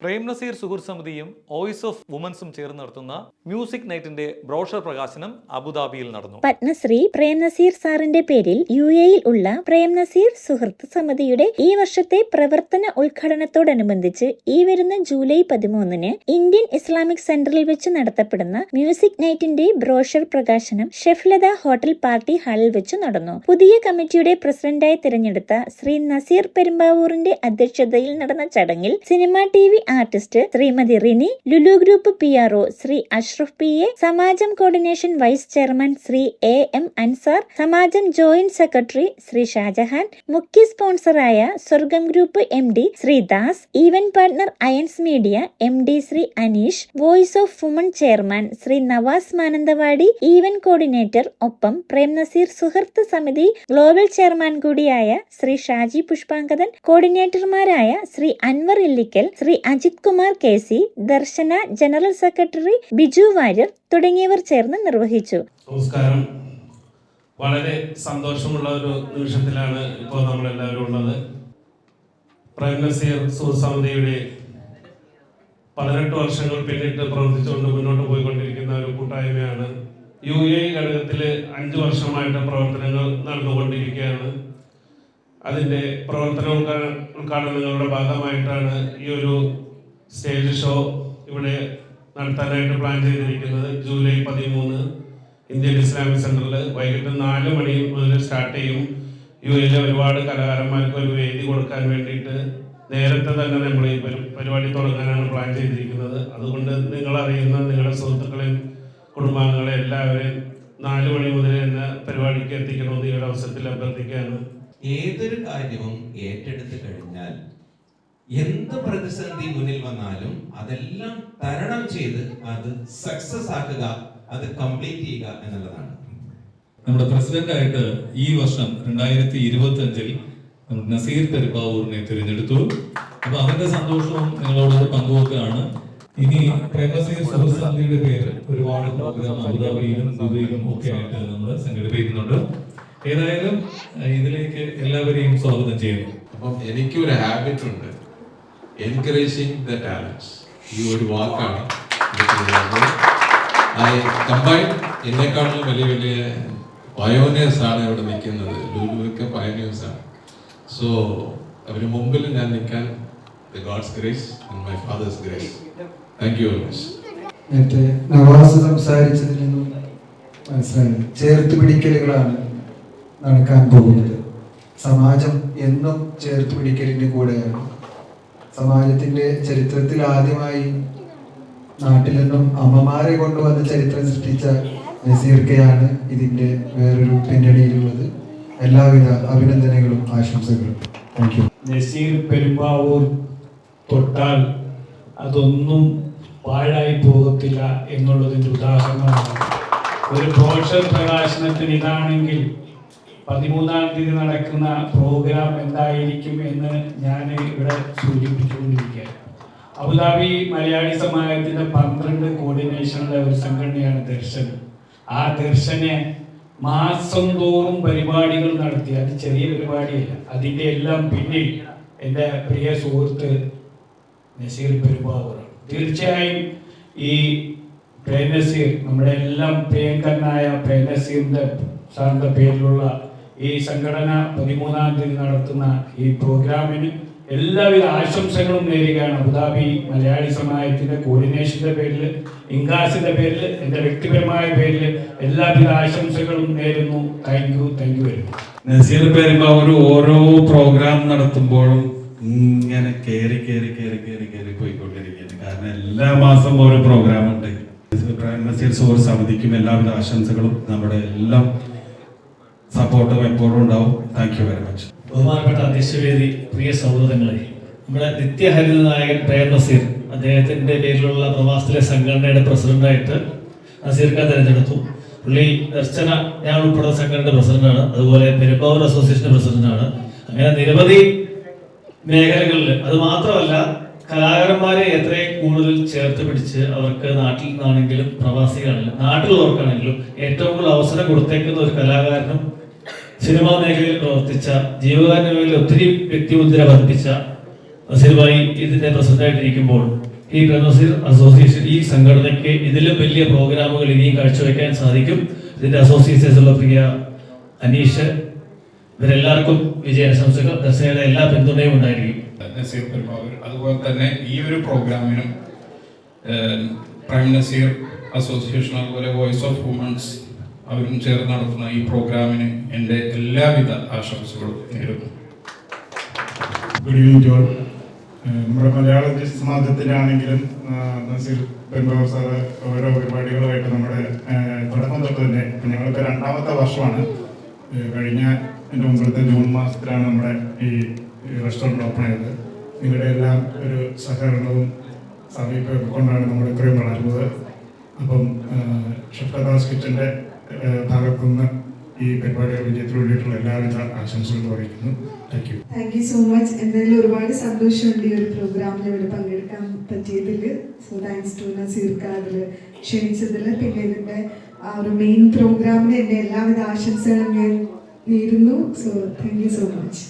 പ്രേം നസീർ സുഹൃത്ത് സമിതിയും voice of വുമൻസും ചേർന്ന് നടത്തുന്ന മ്യൂസിക് നൈറ്റിന്റെ ബ്രോഷർ പ്രകാശനം അബുദാബിയിൽ നടന്നു. പത്മശ്രീ പ്രേം നസീർ സാറിന്റെ പേരിൽ യു എയിൽ ഉള്ള പ്രേം നസീർ സുഹൃത്ത് സമിതിയുടെ ഈ വർഷത്തെ പ്രവർത്തന ഉദ്ഘാടനത്തോടനുബന്ധിച്ച് ഈ വരുന്ന ജൂലൈ പതിമൂന്നിന് ഇന്ത്യൻ ഇസ്ലാമിക് സെന്ററിൽ വെച്ച് നടത്തപ്പെടുന്ന മ്യൂസിക് നൈറ്റിന്റെ ബ്രോഷർ പ്രകാശനം ഷെഫ്ലത ഹോട്ടൽ പാർട്ടി ഹാളിൽ വെച്ച് നടന്നു. പുതിയ കമ്മിറ്റിയുടെ പ്രസിഡന്റായി തിരഞ്ഞെടുത്ത ശ്രീ നസീർ പെരുമ്പാവൂറിന്റെ അധ്യക്ഷതയിൽ നടന്ന ചടങ്ങിൽ cinema T artist Shrimati Rini Lulu group P R O Shri Ashraf P A Samajam coordination vice chairman Shri A M Ansar Samajam joint secretary Shri Shajahan മുഖ്യ സ്പോൺസറായ Swargam group M D Shri Das event partner Ayans media M D Shri Aneesh voice of woman chairman Shri Navas Mananthavady event coordinator ഒപ്പം പ്രേം നസീർ സുഹൃത്ത് സമിതി global chairman കൂടിയായ Shri Shaji Pushpangadan കോർഡിനേറ്റർമാരായ Shri Anvar Illikkal Shri Ajith Kumar K C Darshana general secretary Biju Warrier തുടങ്ങിയവർ ചേർന്ന് നിർവഹിച്ചു. നമസ്കാരം. വളരെ സന്തോഷമുള്ള ഒരു നിമിഷത്തിലാണ് ഇപ്പോൾ നമ്മളെല്ലാവരും ഉള്ളത്. പ്രൈം നസീർ സുഹൃസമിതിയുടെ പതിനെട്ട് വർഷങ്ങൾ പിന്നിട്ട് പ്രവർത്തിച്ചുകൊണ്ട് മുന്നോട്ട് പോയിക്കൊണ്ടിരിക്കുന്ന ഒരു കൂട്ടായ്മയാണ് യു എ ഘടകത്തിൽ അഞ്ച് വർഷമായിട്ട് പ്രവർത്തനങ്ങൾ നടന്നുകൊണ്ടിരിക്കുകയാണ്. അതിന്റെ പ്രവർത്തന ഉദ്ഘാടന ഉദ്ഘാടനങ്ങളുടെ ഭാഗമായിട്ടാണ് ഈ ഒരു സ്റ്റേജ് ഷോ ഇവിടെ നടത്താനായിട്ട് പ്ലാൻ ചെയ്തിരിക്കുന്നത് ജൂലൈ പതിമൂന്ന് ഇന്ത്യൻ ഇസ്ലാമിക് സെന്ററിൽ. വൈകിട്ട് നാല് മണി മുതൽ സ്റ്റാർട്ട് ചെയ്യും. യു എയിലെ ഒരുപാട് കലാകാരന്മാർക്ക് ഒരു വേദി കൊടുക്കാൻ വേണ്ടിയിട്ട് നേരത്തെ തന്നെ നമ്മൾ ഈ പരിപാടി തുടങ്ങാനാണ് പ്ലാൻ ചെയ്തിരിക്കുന്നത്. അതുകൊണ്ട് നിങ്ങൾ അറിയുന്ന നിങ്ങളുടെ സുഹൃത്തുക്കളെയും കുടുംബാംഗങ്ങളെ എല്ലാവരെയും നാല് മണി മുതൽ തന്നെ പരിപാടിക്ക് എത്തിക്കണമെന്ന് ഈ ഒരു അവസരത്തിൽ അഭ്യർത്ഥിക്കാനും ഏതൊരു കാര്യവും ഏറ്റെടുത്ത് കഴിഞ്ഞാൽ എന്ത് പ്രതിസന്ധി മുന്നിൽ വന്നാലും അതെല്ലാം തരണം ചെയ്ത് അത് സക്സസ് ആക്കുക അത് കംപ്ലീറ്റ് ചെയ്യുക എന്നുള്ളതാണ്. നമ്മുടെ പ്രസിഡന്റ് ആയിട്ട് ഈ വർഷം രണ്ടായിരത്തി ഇരുപത്തി അഞ്ചിൽ നസീർ പെരുമ്പാവൂരിനെ തിരഞ്ഞെടുത്തു. അപ്പൊ അതിന്റെ സന്തോഷവും നിങ്ങളോട് പങ്കുവെക്കുകയാണ്. ഇനി പ്രേമസീർ സമിതിയുടെ പേര് ഒരുപാട് പ്രോഗ്രാം അബുദാബിയിലും ദുബൈയിലും ഒക്കെ ആയിട്ട് നമ്മൾ സംഘടിപ്പിക്കുന്നുണ്ട്. ഏതായാലും ഇതിലേക്ക് എല്ലാവരെയും സ്വാഗതം ചെയ്യുന്നു. അപ്പം എനിക്കൊരു ഹാബിറ്റ് ഉണ്ട്. എൻകറേജിങ് ദ ടാലൻസ് ഈ ഒരു വാക്കാണ് കമ്പൈൻ എന്നെക്കാളും വലിയ വലിയ പയോനിയേഴ്സ് ആണ് ഇവിടെ നിൽക്കുന്നത്. ലൂലുവൊക്കെ പയോനിയേഴ്സ് ആണ്. സോ അവർ മുമ്പിൽ ഞാൻ നിൽക്കാൻ God's grace and my father's grace thank you much നേരത്തെ നവാസ് സംസാരിച്ചതിൽ നിന്നും മനസ്സിലായത് ചേർത്ത് പിടിക്കലുകളാണ് നടക്കാൻ പോകുന്നത്. സമാജം എന്നും ചേർത്ത് പിടിക്കലിന്റെ കൂടെയാണ്. സമാജത്തിന്റെ ചരിത്രത്തിൽ ആദ്യമായി നാട്ടിൽ നിന്നും അമ്മമാരെ കൊണ്ടുവന്ന ചരിത്രം സൃഷ്ടിച്ച നസീർക്കയാണ് ഇതിന്റെ വേറൊരു പിന്നണിയിലുള്ളത്. എല്ലാവിധ അഭിനന്ദനങ്ങളും ആശംസകളും. താങ്ക് യു നസീർ പെരുമ്പാവൂർ തൊട്ടാൽ അതൊന്നും പാഴായി പോകത്തില്ല എന്നുള്ളതിന്റെ ഉദാഹരണമാണ്. ഒരു ബ്രോഷർ പ്രകാശനത്തിന് ഇതാണെങ്കിൽ പതിമൂന്നാം തീയതി നടക്കുന്ന പ്രോഗ്രാം എന്തായിരിക്കും എന്ന് ഞാൻ ഇവിടെ സൂചിപ്പിച്ചുകൊണ്ടിരിക്കുകയാണ്. അബുദാബി മലയാളി സമാജത്തിന്റെ പന്ത്രണ്ട് കോർഡിനേഷനുള്ള ഒരു സംഘടനയാണ് ദർശൻ ആ ദർശനെ മാസം തോറും പരിപാടികൾ നടത്തി. അത് ചെറിയ പരിപാടിയല്ല. അതിന്റെ എല്ലാം പിന്നിൽ എന്റെ പ്രിയ സുഹൃത്ത് നസീർ പെരുമാവൂർ തീർച്ചയായും ഈ പ്രേം നസീർ നമ്മുടെ എല്ലാം പ്രിയങ്കരനായ പ്രേം നസീറിന്റെ സാറിന്റെ പേരിലുള്ള ഈ സംഘടന പതിമൂന്നാം തീയതി നടത്തുന്ന ഈ പ്രോഗ്രാമിന് എല്ലാവിധ ആശംസകളും നേരുകയാണ്. അബുദാബി മലയാളി സമാജത്തിന്റെ കോർഡിനേഷന്റെ പേരിൽ ഇൻകാസിന്റെ പേരിൽ എന്റെ വ്യക്തിപരമായ പേരിൽ എല്ലാവിധ ആശംസകളും നേരുന്നു. Thank you thank you very Nazir Perumbavoor ഓരോ പ്രോഗ്രാം നടത്തുമ്പോഴും ഇങ്ങനെ കയറി കയറി കയറി കയറി കയറി പോയിക്കൊണ്ടിരിക്കുകയാണ്. കാരണം എല്ലാ മാസം ഓരോ പ്രോഗ്രാം ഉണ്ട്. നസീർ സുഹൃത്ത് സമിതിക്കും എല്ലാവിധ ആശംസകളും നമ്മുടെ എല്ലാം സപ്പോർട്ടും എപ്പോഴും ഉണ്ടാവും. താങ്ക് യു വെരി മച്ച് ബഹുമാനപ്പെട്ട അധ്യക്ഷവേദി പ്രിയ സൗഹൃദങ്ങളെ നമ്മുടെ നിത്യഹരിത നായകൻ പ്രേം നസീർ അദ്ദേഹത്തിന്റെ പേരിലുള്ള പ്രവാസത്തിലെ സംഘടനയുടെ പ്രസിഡന്റായിട്ട് നസീർ ഖാൻ തെരഞ്ഞെടുത്തു. പുള്ളി ദർശന ഞാൻ ഉൾപ്പെടുന്ന സംഘടനയുടെ പ്രസിഡന്റാണ്. അതുപോലെ പെരുമ്പാവൂർ അസോസിയേഷന്റെ പ്രസിഡന്റാണ്. അങ്ങനെ നിരവധി മേഖലകളിൽ അത് മാത്രമല്ല കലാകാരന്മാരെ എത്രയും കൂടുതൽ ചേർത്ത് പിടിച്ച് അവർക്ക് നാട്ടിൽ നിന്നാണെങ്കിലും പ്രവാസികളാണെങ്കിലും നാട്ടിലുള്ളവർക്കാണെങ്കിലും ഏറ്റവും കൂടുതൽ അവസരം കൊടുത്തേക്കുന്ന ഒരു കലാകാരനും സിനിമാ മേഖലയിൽ പ്രവർത്തിച്ച ജീവകാരുണ്യ മേഖലയിൽ ഒത്തിരി വ്യക്തിമുദ്ര പതിപ്പിച്ച നസീർഭായി ഇതിന്റെ പ്രസിഡന്റായിട്ടിരിക്കുമ്പോൾ ഈ നസീർ അസോസിയേഷൻ ഈ സംഘടനയ്ക്ക് ഇതിലും വലിയ പ്രോഗ്രാമുകൾ ഇനിയും കാഴ്ചവെക്കാൻ സാധിക്കും. ഇതിന്റെ അസോസിയേഷൻസ് ഉള്ള പ്രിയ അനീഷ് ഇവരെല്ലാവർക്കും വിജയാശംസകൾ. ദസയുടെ എല്ലാ പിന്തുണയും ഉണ്ടായിരിക്കും. അതുപോലെ തന്നെ ഈ ഒരു പ്രോഗ്രാമിനും പ്രൈം നസീർ അസോസിയേഷൻ അതുപോലെ വോയിസ് ഓഫ് വുമൺസ് അവരും ചേർന്ന് നടത്തുന്ന ഈ പ്രോഗ്രാമിന് എന്റെ എല്ലാവിധ ആശംസകളും നേരുന്നു. ഗുഡ് ഈവനിങ് ജോൺ നമ്മുടെ മലയാള സമാജത്തിലാണെങ്കിലും നസീർ പെരുമ്പാവൂർ സാറ് ഓരോ പരിപാടികളുമായിട്ട് നമ്മുടെ തുടക്കം തൊട്ട് തന്നെ ഞങ്ങളിപ്പോൾ രണ്ടാമത്തെ വർഷമാണ്. കഴിഞ്ഞ എന്റെ മുമ്പത്തെ ജൂൺ മാസത്തിലാണ് നമ്മുടെ ഈ റെസ്റ്റോറന്റ് ഓപ്പൺ ചെയ്തത് നിങ്ങളുടെ എല്ലാം ഒരു സഹകരണവും സമീപം കൊണ്ടാണ് നമ്മൾ ഇത്രയും വളർന്നത്. അപ്പം ഷഫ്കദാസ് കിച്ചന്റെ ഭാഗത്തുനിന്ന് ഈ പരിപാടിയുടെ വിജയത്തിന് വേണ്ടിയിട്ടുള്ള എല്ലാവിധ ആശംസകളും അറിയിക്കുന്നു. Thank you thank you so much എന്തായാലും ഒരുപാട് സന്തോഷമുണ്ട് ഈ ഒരു പ്രോഗ്രാമിൽ ഇവിടെ പങ്കെടുക്കാൻ പറ്റിയതിൽ. സോ താങ്ക്സ് ടു നസീർക്ക അതിൽ ക്ഷണിച്ചതിൽ. പിന്നെ ഇതിന്റെ ആ ഒരു മെയിൻ പ്രോഗ്രാമിന് എന്റെ എല്ലാവിധ ആശംസകളും ഞാൻ നേരുന്നു. So thank you so much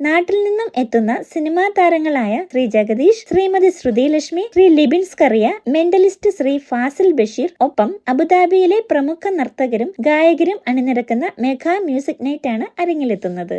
നാട്ടിൽ നിന്നും എത്തുന്ന സിനിമാ താരങ്ങളായ ശ്രീ ജഗദീഷ് ശ്രീമതി ശ്രുതി ലക്ഷ്മി ശ്രീ ലിബിൻസ് കറിയ മെന്റലിസ്റ്റ് ശ്രീ ഫാസിൽ ബഷീർ ഒപ്പം അബുദാബിയിലെ പ്രമുഖ നർത്തകരും ഗായകരും അണിനിരക്കുന്ന മെഗാ മ്യൂസിക് നൈറ്റ് ആണ് അരങ്ങിലെത്തുന്നത്.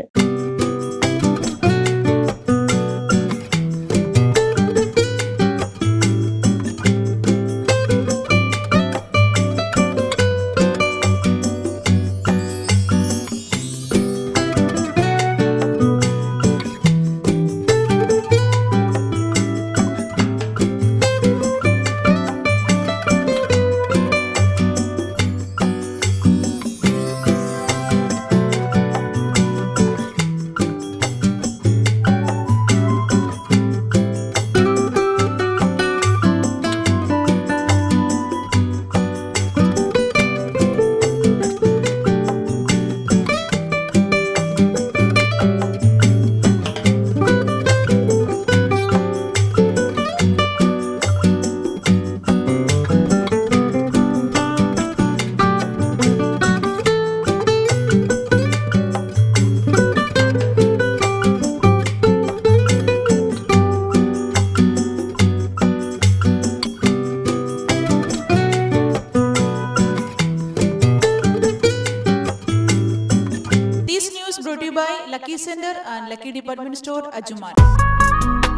Center and Lucky Department Store, Ajuman.